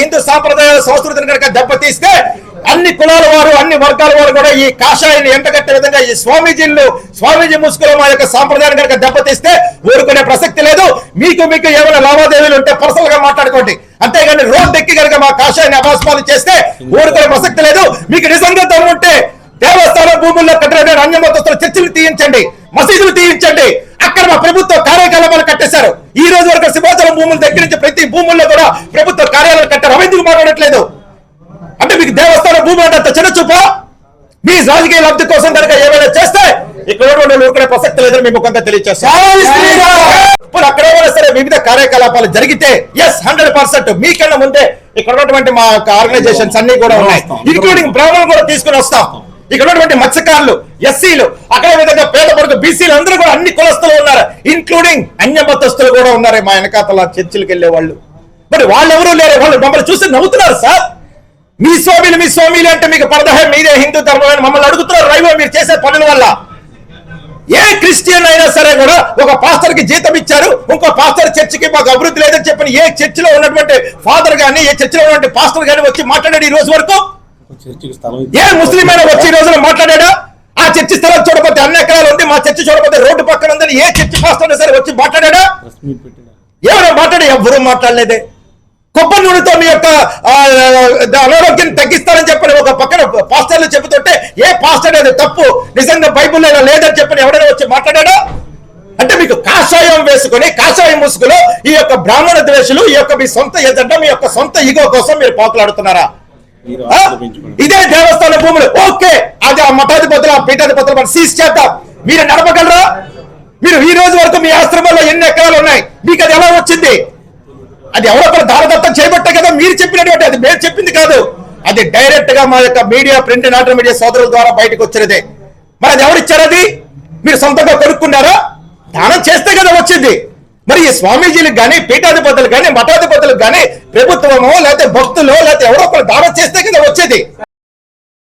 హిందూ సాంప్రదాయాల సంస్కృతిని కనుక దెబ్బతీస్తే అన్ని కులాల వారు అన్ని వర్గాల వారు కూడా ఈ కాషాయాన్ని ఎంటగట్టే విధంగా ఈ స్వామీజీలు స్వామీజీ ముసుగులో మా యొక్క సాంప్రదాయాన్ని కనుక దెబ్బతీస్తే ఊరుకునే ప్రసక్తి లేదు. మీకు మీకు ఏమైనా లావాదేవీలు ఉంటే పర్సనల్గా మాట్లాడుకోండి. అంతేగాని రోడ్ ఎక్కి కనుక మా కాషాయాన్ని అభాస్పాలు చేస్తే ఊరుకునే ప్రసక్తి లేదు. మీకు నిజంగా దమ్ముంటే దేవస్థానం భూముల్లో కట్టిన అన్యమతస్తుల చర్చిలు తీయించండి మసీదులు తీయించండి. అక్కడ మా ప్రభుత్వ కార్యకలాపాలు కట్టేశారు. ఈ రోజు వరకు సింహాచలం భూముల దగ్గర నుంచి ప్రతి భూముల్లో కూడా ప్రభుత్వ కార్యాలయాలు కట్టారు అవి ఎందుకు మాట్లాడట్లేదు అంటే మీకు దేవస్థానం భూమి అంటే అంత చిన్న చూపా. మీ రాజకీయ లబ్ధి కోసం కనుక ఏమైనా చేస్తే ఇక్కడ ఊరుకునే ప్రసక్తి లేదని మేము కొంత తెలియజేస్తాం ఇప్పుడు అక్కడ ఏమైనా సరే వివిధ కార్యకలాపాలు జరిగితే ఎస్ హండ్రెడ్ పర్సెంట్ మీకన్నా ముందే ఇక్కడ ఉన్నటువంటి మా ఆర్గనైజేషన్స్ అన్ని కూడా ఉన్నాయి. ఇంక్లూడింగ్ బ్రాహ్మణులు కూడా తీసుకుని వస్తాం. ఇక్కడ ఉన్నటువంటి మత్స్యకారులు ఎస్సీలు అక్కడ విధంగా పేద వర్గ బీసీలు అందరూ కూడా అన్ని కులస్తులు ఉన్నారు. ఇంక్లూడింగ్ అన్య మతస్థులు కూడా ఉన్నారు. మా వెనకాతల చర్చిలకు వెళ్ళే వాళ్ళు మరి వాళ్ళు ఎవరు లేరు. వాళ్ళు మమ్మల్ని చూసి నవ్వుతున్నారు సార్ మీ స్వామిలు మీ స్వామిలు అంటే మీకు పరదహ మీదే హిందూ ధర్మం అని మమ్మల్ని అడుగుతున్నారు. రైవో మీరు చేసే పనుల వల్ల ఏ క్రిస్టియన్ అయినా సరే కూడా ఒక పాస్టర్కి జీతం ఇచ్చారు. ఇంకో పాస్టర్ చర్చికి మాకు అభివృద్ధి లేదని చెప్పిన ఏ చర్చిలో ఉన్నటువంటి ఫాదర్ గాని ఏ చర్చిలో ఉన్నటువంటి పాస్టర్ గాని వచ్చి మాట్లాడాడు ఈ రోజు వరకు? ఏ ముస్లిం అయినా వచ్చి ఈ రోజున మాట్లాడాడా? ఆ చర్చి స్థలం చూడకపోతే అన్ని ఎకరాలు ఉంది. మా చర్చి చూడకపోతే రోడ్డు పక్కన ఉందని ఏ చర్చి పాస్టర్ సరే వచ్చి మాట్లాడాడా? ఎవరు మాట్లాడి ఎవ్వరూ మాట్లాడలేదే. కొబ్బరి నూనెతో మీ యొక్క అనారోగ్యం తగ్గిస్తారని చెప్పని ఒక పక్కన పాస్టర్లు చెబుతుంటే ఏ పాస్టర్ అది తప్పు నిజంగా బైబుల్ లేదని చెప్పని ఎవరైనా వచ్చి మాట్లాడాడా? అంటే మీకు కాషాయం వేసుకొని కాషాయం ముసుగులో ఈ యొక్క బ్రాహ్మణ ద్వేషులు ఈ యొక్క మీ సొంత ఎజెండా మీ యొక్క సొంత ఈగో కోసం మీరు పాకులాడుతున్నారా? ఇదే దేవస్థాన భూములు. ఓకే అది ఆ మఠాధిపతులు ఆ పీఠాధిపతులు మనం సీజ్ చేద్దాం. మీరు నడపగలరా? మీరు ఈ రోజు వరకు మీ ఆశ్రమంలో ఎన్ని ఎకరాలు ఉన్నాయి? మీకు అది ఎలా వచ్చింది? అది ఎవరో దారదత్తం చేయబట్టే కదా మీరు చెప్పినటువంటి అది మేము చెప్పింది కాదు. అది డైరెక్ట్గా మా యొక్క media print and audio media సోదరుల ద్వారా బయటకు వచ్చినదే. మరి అది ఎవరిచ్చారు అది? మీరు సొంతంగా కొనుక్కున్నారా? దానం చేస్తే కదా వచ్చింది. మరి ఈ స్వామీజీలకు కానీ పీఠాధిపతులు కానీ మఠాధిపతులకు కానీ ప్రభుత్వమో లేకపోతే భక్తులు లేకపోతే ఎవరో ఒకరు దానం చేస్తే కదా వచ్చేది.